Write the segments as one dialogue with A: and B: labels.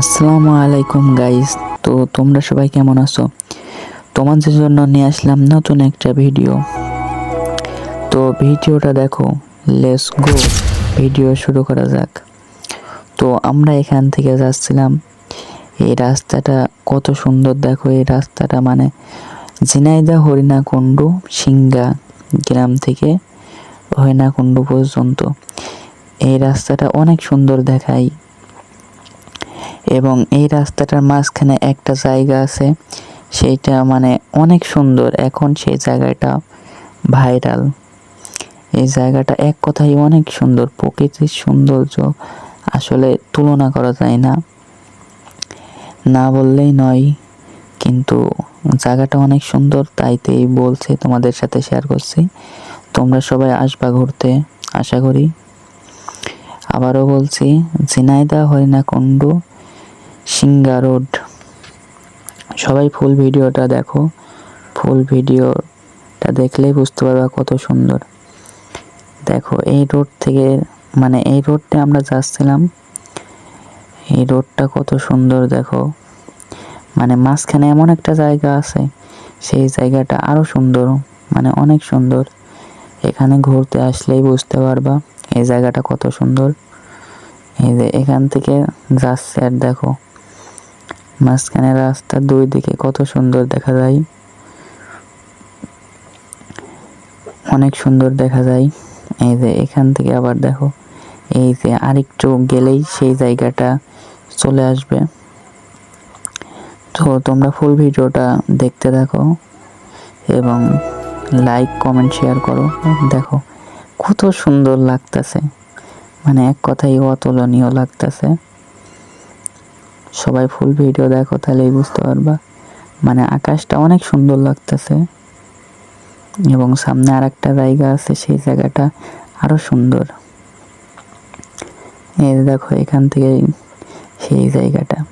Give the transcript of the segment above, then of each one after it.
A: আসসালামু আলাইকুম গাইস তো তোমরা সবাই কেমন আছো? তোমাদের জন্য নিয়ে আসলাম নতুন একটা ভিডিও তো ভিডিওটা দেখো লেস গো ভিডিও শুরু করা যাক। তো আমরা এখান থেকে যাচ্ছিলাম। এই রাস্তাটা কত সুন্দর, দেখো এই রাস্তাটা মানে ঝিনাইদা হরিণাকুণ্ডু সিঙ্গা গ্রাম থেকে হরিণাকুণ্ডু পর্যন্ত। এই রাস্তাটা অনেক সুন্দর দেখায়। এবং এই রাস্তাটার মাঝখানে একটা জায়গা আছে। সেইটা মানে অনেক সুন্দর। এখন সেই জায়গাটা ভাইরাল। এই জায়গাটা এক কথাই অনেক সুন্দর। প্রকৃতির সৌন্দর্য আসলে তুলনা করা যায় না। না বললেই নয়, কিন্তু জায়গাটা অনেক সুন্দর, তাইতেই বলছে তোমাদের সাথে শেয়ার করছি। তোমরা সবাই আসবা ঘুরতে, আশা করি। আবারও বলছি ঝিনাইদা হরিণাকুণ্ড সিঙ্গা রোড। সবাই ফুল ভিডিওটা দেখো। ফুল ভিডিওটা দেখলেই বুঝতে পারবা কত সুন্দর। দেখো, এই রোড থেকে মানে এই রোডটা আমরা যাচ্ছিলাম। এই রোডটা কত সুন্দর, দেখো। মানে মাঝখানে এমন একটা জায়গা আছে, সেই জায়গাটা আরও সুন্দর মানে অনেক সুন্দর। এখানে ঘুরতে আসলেই বুঝতে পারবা এই জায়গাটা কত সুন্দর। এই যে এখান থেকে যাচ্ছে আর দেখো। মাঝখানে রাস্তার দুই দিকে কত সুন্দর দেখা যায়। অনেক সুন্দর দেখা যায়। এই যে এখান থেকে আবার দেখো, এই যে আরেকটু গেলেই সেই জায়গাটা চলে আসবে। তো তোমরা ফুল ভিডিওটা দেখতে থাকো এবং লাইক কমেন্ট শেয়ার করো। দেখো, কত সুন্দর লাগতেছে। মানে এক কথাই অতুলনীয় লাগতেছে। সবাই ফুল ভিডিও দেখো, তাহলেই বুঝতে পারবা। মানে আকাশটা অনেক সুন্দর লাগতেছে। এবং সামনে আর একটা জায়গা আছে, সেই জায়গাটা আরও সুন্দর। এই যে দেখো, এখান থেকে সেই জায়গাটা।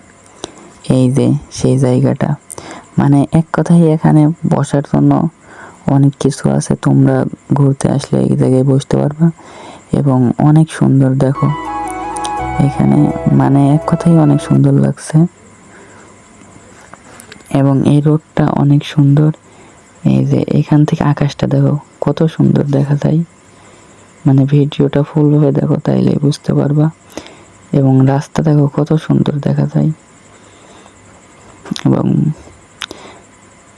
A: এই যে সেই জায়গাটা। মানে এক কথাই এখানে বসার জন্য অনেক কিছু আছে, তোমরা ঘুরতে আসলে এই জায়গায় বসতে পারবা। এবং অনেক সুন্দর, দেখো। এখানে মানে এক কথাই অনেক সুন্দর লাগছে। এবং এই রোডটা অনেক সুন্দর। এই যে এখান থেকে আকাশটা দেখো, কত সুন্দর দেখা যায়। মানে ভিডিওটা ফুলভাবে দেখো, তাইলে বুঝতে পারবা। এবং রাস্তা দেখো, কত সুন্দর দেখা যায়। এবং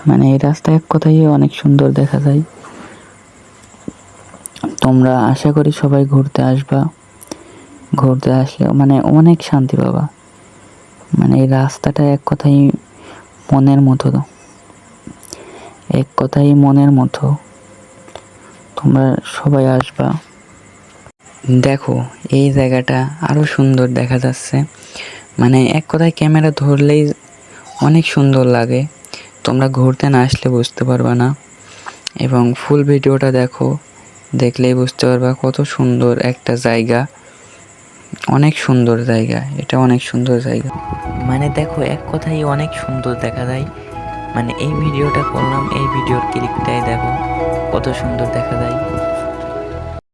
A: মানে এই রাস্তা এক কথাই অনেক সুন্দর দেখা যায়। তোমরা আশা করি সবাই ঘুরতে আসবা। ঘুরতে আসলে মানে অনেক শান্তি পাবা মানে এই রাস্তাটা এক কথাই মনের মতো। এক কথাই মনের মতো। তোমরা সবাই আসবা। দেখো, এই জায়গাটা আরও সুন্দর দেখা যাচ্ছে। মানে এক কথায় ক্যামেরা ধরলেই অনেক সুন্দর লাগে। তোমরা ঘুরতে না আসলে বুঝতে পারবা না। এবং ফুল ভিডিওটা দেখো, দেখলেই বুঝতে পারবা কত সুন্দর একটা জায়গা। অনেক সুন্দর জায়গা, এটা অনেক সুন্দর জায়গা। মানে দেখো, এক কথাই অনেক সুন্দর দেখা যায়। মানে এই ভিডিওটা করলাম, এই ভিডিওর ক্লিকটাই দেখো, কত সুন্দর দেখা যায়।